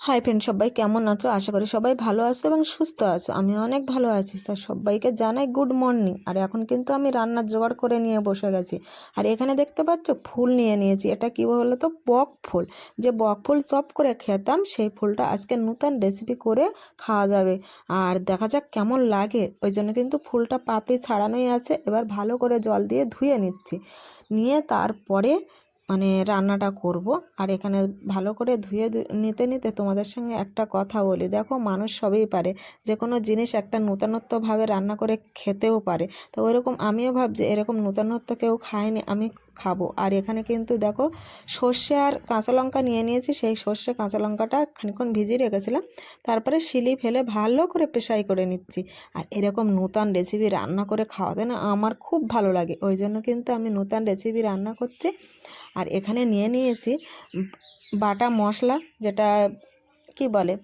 Hi friend সবাই কেমন আছো? আশা করি সবাই ভালো আছো এবং সুস্থ আছো। আমি অনেক ভালো আছি। তা সবাইকে জানাই গুড মর্নিং আর এখন কিন্তু আমি রান্নার জোগাড় করে নিয়ে বসে গেছি। আর এখানে দেখতে পাচ্ছ, ফুল নিয়ে নিয়েছি। এটা কী বলো তো বক ফুল। যে বক ফুল চপ করে খেতাম, সেই ফুলটা আজকে নতুন রেসিপি করে খাওয়া যাবে। আর দেখা যাক কেমন লাগে। ওই জন্য কিন্তু ফুলটা পাপড়ি ছাড়ানোই আছে। এবার ভালো করে জল দিয়ে ধুয়ে নিচ্ছি। নিয়ে তারপরে মানে রান্নাটা করব। আর এখানে ভালো করে ধুয়ে নিতে নিতে তোমাদের সঙ্গে একটা কথা বলি। দেখো মানুষ সবই পারে। যে কোনো জিনিস একটা নূতনত্বভাবে রান্না করে খেতেও পারে। তো ওইরকম আমিও ভাবছি এরকম নূতনত্ব কেউ খায়নি, আমি খাব। আর এখানে কিন্তু দেখো সর্ষে আর কাঁচা লঙ্কা নিয়ে নিয়েছি। সেই সর্ষে কাঁচা লঙ্কাটা খানিক্ষণ ভিজিয়ে রেখেছিলাম। তারপরে শিলি ফেলে ভালো করে পেশাই করে নিচ্ছি। আর এরকম নূতন রেসিপি রান্না করে খাওয়াতে না আমার খুব ভালো লাগে। ওই জন্য কিন্তু আমি নূতন রেসিপি রান্না করছি। আর এখানে নিয়ে নিয়েছি বাটা মশলা, যেটা কি বলে,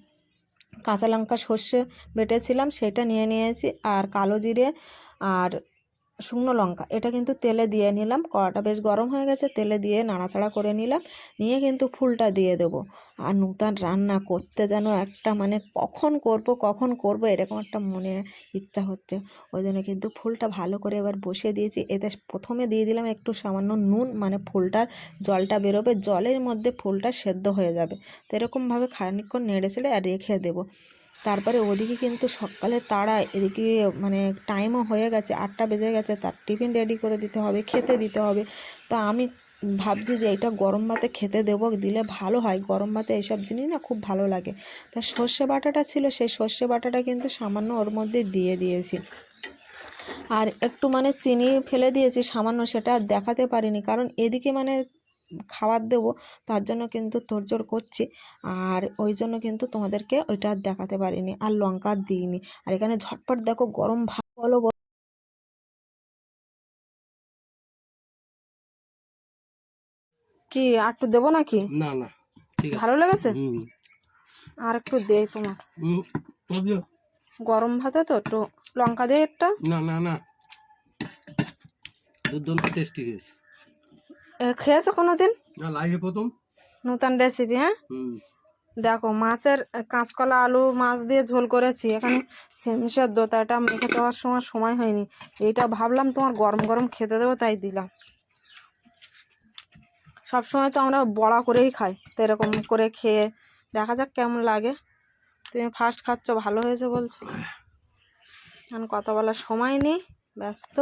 কাঁচা লঙ্কা সর্ষে বেটেছিলাম, সেটা নিয়ে নিয়েছি, আর কালো জিরে আর শুকনো লঙ্কা। এটা কিন্তু তেলে দিয়ে নিলাম। কড়াটা বেশ গরম হয়ে গেছে, তেলে দিয়ে নাড়াচাড়া করে নিলাম। নিয়ে কিন্তু ফুলটা দিয়ে দেবো। আর নূতন রান্না করতে যেন একটা মানে কখন করব কখন করব, এরকম একটা মনে ইচ্ছা হচ্ছে। ওই জন্য কিন্তু ফুলটা ভালো করে এবার বসিয়ে দিয়েছি। এতে প্রথমে দিয়ে দিলাম একটু সামান্য নুন মানে ফুলটার জলটা বেরোবে, জলের মধ্যে ফুলটা সেদ্ধ হয়ে যাবে। তো এরকমভাবে খানিকক্ষণ নেড়ে চেড়ে আর রেখে দেবো। তারপরে ওদিকে কিন্তু সকালে তারা এদিকে মানে টাইমও হয়ে গেছে, আটটা বেজে গেছে, তার টিফিন রেডি করে দিতে হবে, খেতে দিতে হবে। তা আমি ভাবছি যে এটা গরম ভাতে খেতে দেবো, দিলে ভালো হয়। গরম ভাতে এইসব জিনিস না খুব ভালো লাগে। তা সর্ষে বাটাটা ছিল, সেই সর্ষে বাটাটা কিন্তু সামান্য ওর মধ্যে দিয়ে দিয়েছি। আর একটু মানে চিনি ফেলে দিয়েছি, সামান্য সেটা দেখাতে পারিনি। কারণ এদিকে মানে খাবার দেবো তার জন্য কিন্তু তোড়জোড় করছি। আর ওই জন্য কিন্তু তোমাদেরকে ওইটা দেখাতে পারিনি আর লঙ্কা দিইনি। আর এখানে ঝটপট দেখো গরম ভাত বলো। কি আর একটু দেবো নাকি? না না ভালো লেগেছে? হুম আর একটু দে তোমার। গরম ভাতে তো একটু লঙ্কা দে একটা। না না না। টেস্টি হয়েছে। খেয়েছো কোনো দিন না লাইভে প্রথম। নতুন রেসিপি হ্যাঁ? দেখো মাছের কাঁচকলা আলু মাছ দিয়ে ঝোল করেছি। এখানে সিম সেদ্ধ তা এটা মেখে দেওয়ার সময় সময় হয়নি। এইটা ভাবলাম তোমার গরম গরম খেতে দেবো তাই দিলাম। সব সময় তো আমরা বড়া করেই খাই তো এরকম করে খেয়ে দেখা যাক কেমন লাগে। তুমি ফার্স্ট খাচ্ছ ভালো হয়েছে বলছো। এখন কথা বলার সময় নেই ব্যস্ত।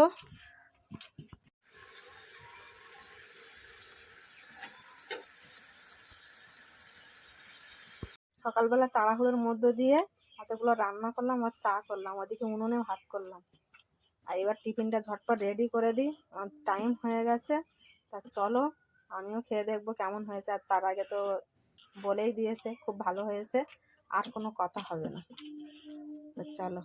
সকালবেলা তাড়াহুড়োর মধ্য দিয়ে এতগুলো রান্না করলাম আর চা করলাম। ওদিকে উনুনে ভাত করলাম। আর এবার টিফিনটা ঝটপট রেডি করে দিই। আমার টাইম হয়ে গেছে। তা চলো, আমিও খেয়ে দেখব কেমন হয়েছে। আর তার আগে তো বলেই দিয়েছে, খুব ভালো হয়েছে। আর কোনো কথা হবে না। চলো।